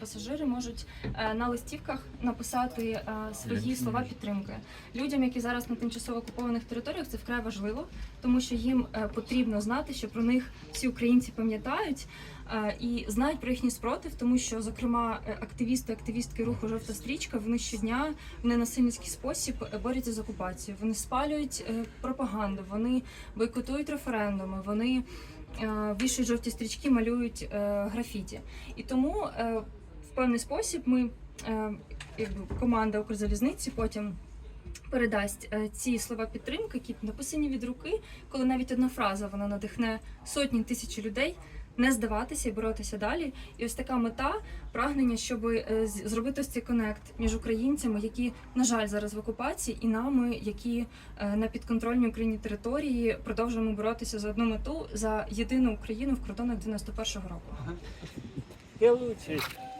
пасажири можуть е, на листівках написати е, свої Які? слова підтримки людям, які зараз на тимчасово окупованих територіях. Це вкрай важливо, тому що їм е, потрібно знати, що про них всі українці пам'ятають і знають про їхній спротив, тому що, зокрема, активісти, активістки руху Жовта стрічка вони щодня в ненасильницький спосіб борються з окупацією. Вони спалюють пропаганду, вони бойкотують референдуми, вони вішають жовті стрічки, малюють е, графіті. І тому е, в певний спосіб ми, е, команда Укрзалізниці, потім. Передасть е, ці слова підтримки, які написані від руки, коли навіть одна фраза вона надихне сотні тисяч людей не здаватися і боротися далі. І ось така мета прагнення, щоб е, зробити ось цей конект між українцями, які, на жаль, зараз в окупації, і нами, які е, на підконтрольній Україні території продовжуємо боротися за одну мету за єдину Україну в кордонах 91-го року. Я.